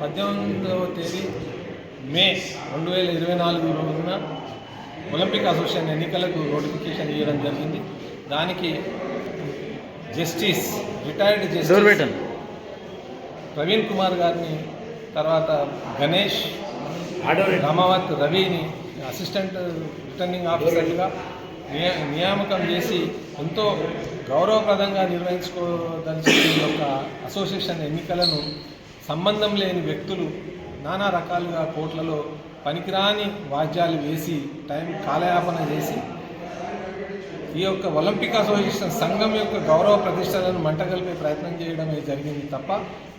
పద్దెనిమిదవ తేదీ మే రెండు వేల ఇరవై నాలుగు రోజున ఒలింపిక్ అసోసియేషన్ ఎన్నికలకు నోటిఫికేషన్ ఇవ్వడం జరిగింది. దానికి justice retired justice Praveen Kumar గారిని తర్వాత గణేష్ రామావత్ రవిని అసిస్టెంట్ రిటర్నింగ్ ఆఫీసర్గా నియా నియామకం చేసి ఎంతో గౌరవప్రదంగా నిర్వహించుకోదలిచిన యొక్క అసోసియేషన్ ఎన్నికలను సంబంధం లేని వ్యక్తులు నానా రకాలుగా కోట్లలో పనికిరాని వాద్యాలు వేసి టైం కాలయాపన చేసి ఈ యొక్క ఒలింపిక్ అసోసియేషన్ సంఘం యొక్క గౌరవ ప్రతిష్టలను మంటగలిపే ప్రయత్నం చేయడమే జరిగింది తప్ప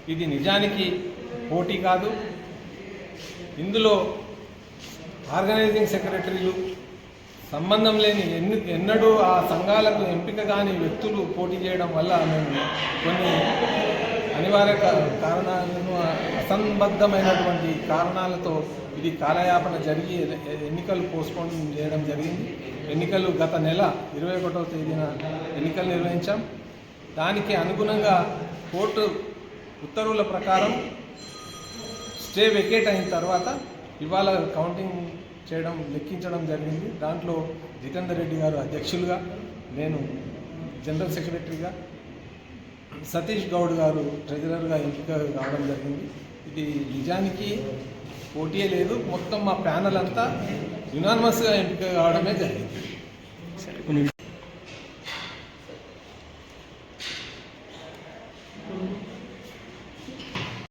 ఇది నిజానికి పోటీ కాదు. ఇందులో ఆర్గనైజింగ్ సెక్రటరీలు సంబంధం లేని ఎన్ని ఎన్నడూ ఆ సంఘాలకు ఎంపిక కాని వ్యక్తులు పోటీ చేయడం వల్ల మేము కొన్ని అనివార్య కారణాలను అసంబద్ధమైనటువంటి కారణాలతో ఇది కాలయాపన జరిగి ఎన్నికలు పోస్ట్పోన్ చేయడం జరిగింది. ఎన్నికలు గత నెల ఇరవై ఒకటవ తేదీన ఎన్నికలు నిర్వహించాం. దానికి అనుగుణంగా కోర్టు ఉత్తర్వుల ప్రకారం స్టే వెకేట్ అయిన తర్వాత ఇవాళ కౌంటింగ్ చేయడం లెక్కించడం జరిగింది. దాంట్లో జితేందర్ రెడ్డి గారు అధ్యక్షులుగా నేను జనరల్ సెక్రటరీగా సతీష్ గౌడ్ గారు ట్రెజరర్గా ఎంపిక కావడం జరిగింది. ఇది నిజానికి పోటీయే లేదు. మొత్తం మా ప్యానల్ అంతా యునానిమస్గా ఎంపిక కావడమే జరిగింది.